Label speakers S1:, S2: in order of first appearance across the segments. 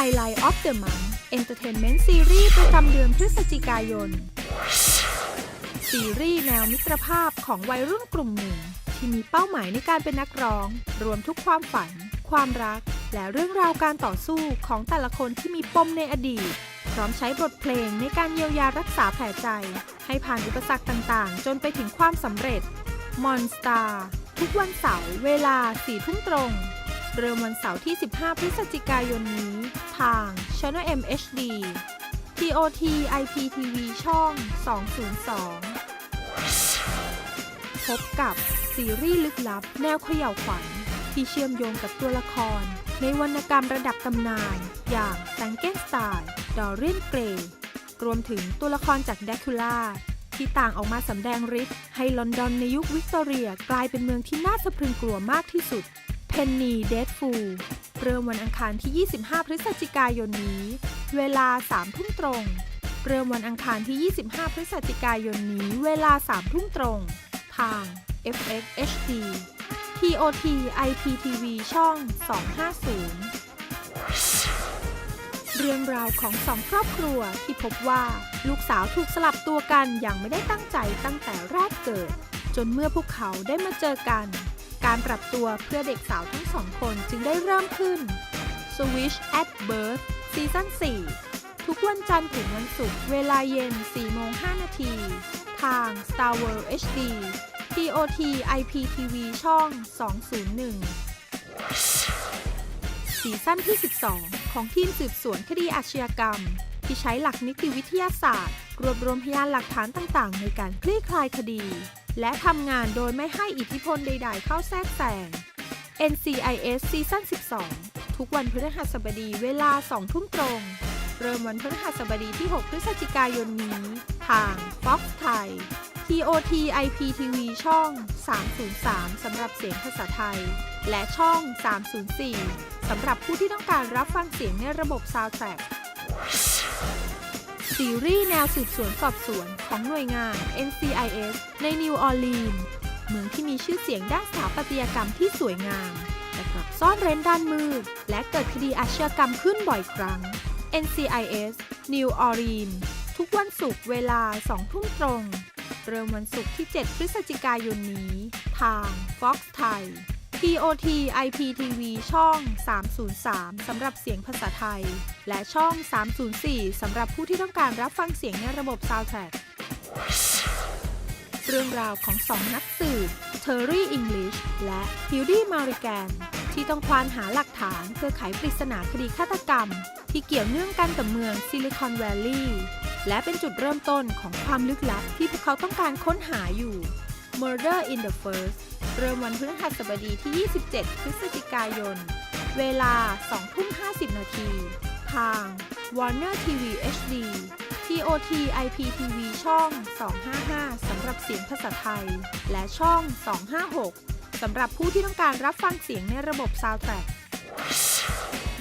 S1: Highlight of the Month Entertainment Series ประจำเดือนพฤศจิกายน ซีรีส์แนวมิตรภาพของวัยรุ่นกลุ่มหนึ่ง ที่มีเป้าหมายในการเป็นนักร้อง รวมทุกความฝัน ความรัก และเรื่องราวการต่อสู้ของแต่ละคนที่มีปมในอดีต พร้อมใช้บทเพลงในการเยียวยารักษาแผลใจ ให้ผ่านอุปสรรคต่างๆ จนไปถึงความสำเร็จมอนสตาร์ทุกวันเสาร์เวลา4ทุ่มตรง เริ่มวันเสาร์ที่ 15 พฤศจิกายนนี้ ทาง Channel M HD TOT IPTV ช่อง 202 พบกับซีรีส์ลึกลับ แนวเขย่าวขวัญ ที่เชื่อมโยงกับตัวละคร ในวรรณกรรมระดับตำนาน อย่างแฟรงเกนสไตน์ดอรียนเกรย์รวมถึงตัวละครจากแดคูล่าที่ต่างออกมาสำแดงฤทธิ์ให้ลอนดอนในยุควิกตอเรียกลายเป็นเมืองที่น่าสะพรึงกลัวมากที่สุด เพนนีเดดฟูลเริ่มวันอังคารที่ 25 พฤศจิกายนนี้ เวลา 3 ทุ่มตรง เริ่มวันอังคารที่ 25 พฤศจิกายนนี้ เวลา 3 ทุ่มตรง ทาง FX HD TOT IPTV ช่อง 250 เรื่องราวของสองครอบครัวที่พบว่าลูกสาวถูกสลับตัวกันอย่างไม่ได้ตั้งใจตั้งแต่แรกเกิด จนเมื่อพวกเขาได้มาเจอกัน การปรับตัวเพื่อเด็กสาวทั้งสองคนจึงได้เริ่มขึ้น Switch at Birth ซีซั่น4 ทุกวันจันทร์ถึงวันศุกร์เวลาเย็น 4 โมง 5 นาที ทาง Star World HD TOT IPTV ช่อง 201 ซีซั่นที่ 12 ของทีมสืบสวนคดีอาชญากรรม ที่ใช้หลักนิติวิทยาศาสตร์ รวบรวมพยานหลักฐานต่าง ๆ ในการคลี่คลายคดี และทำงานโดยไม่ให้อิทธิพลใด ๆ เข้าแทรกแซง NCIS ซีซั่น12 ทุกวันพฤหัสบดีเวลา 2 ทุ่มตรง เริ่มวันพฤหัสบดีที่ 6 พฤศจิกายนนี้ ทาง Fox ไทย TOT IPTV ช่อง 303 สำหรับเสียงภาษาไทย และช่อง 304 สำหรับผู้ที่ต้องการรับฟังเสียงในระบบ Soundtrack ซีรีส์แนวสืบสวนสอบสวนของหน่วยงาน NCIS ในนิวออร์ลีนส์เมืองที่มีชื่อเสียงด้านสถาปัตยกรรมที่สวยงาม แต่กลับซ่อนเร้นด้านมืด และเกิดคดีอาชญากรรมขึ้นบ่อยครั้ง NCIS New Orleans ทุกวันศุกร์เวลา 2 ทุ่มตรง เริ่มวันศุกร์ที่ 7 พฤศจิกายนนี้ ทาง Fox ไทย TOT IPTV ช่อง 303 สำหรับเสียงภาษาไทย และช่อง 304 สำหรับผู้ที่ต้องการรับฟังเสียงในระบบ Soundtrack เรื่องราวของสองนักสืบเทอร์รี่อิงลิชและฮิวดี้มาริแกน ที่ต้องควานหาหลักฐานเพื่อไขปริศนาคดีฆาตกรรม ที่เกี่ยวเนื่องกันกับเมืองซิลิคอนแวลลีย์และเป็นจุดเริ่มต้นของความลึกลับที่พวกเขาต้องการค้นหาอยู่ Murder in the First เริ่มวันพฤหัสบดีที่ 27 พฤศจิกายน เวลา 2 ทุ่ม 50 นาที ทาง Warner TV HD TOT IPTV ช่อง 255 สำหรับเสียงภาษาไทย และช่อง 256 สำหรับผู้ที่ต้องการรับฟังเสียงในระบบ Soundtrack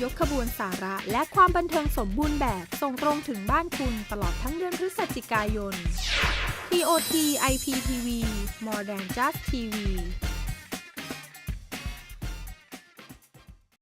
S1: ยกขบวนสาระและความบันเทิงสมบูรณ์แบบ ส่งตรงถึงบ้านคุณตลอดทั้งเดือนพฤศจิกายน BOT IPTV More Than Just TV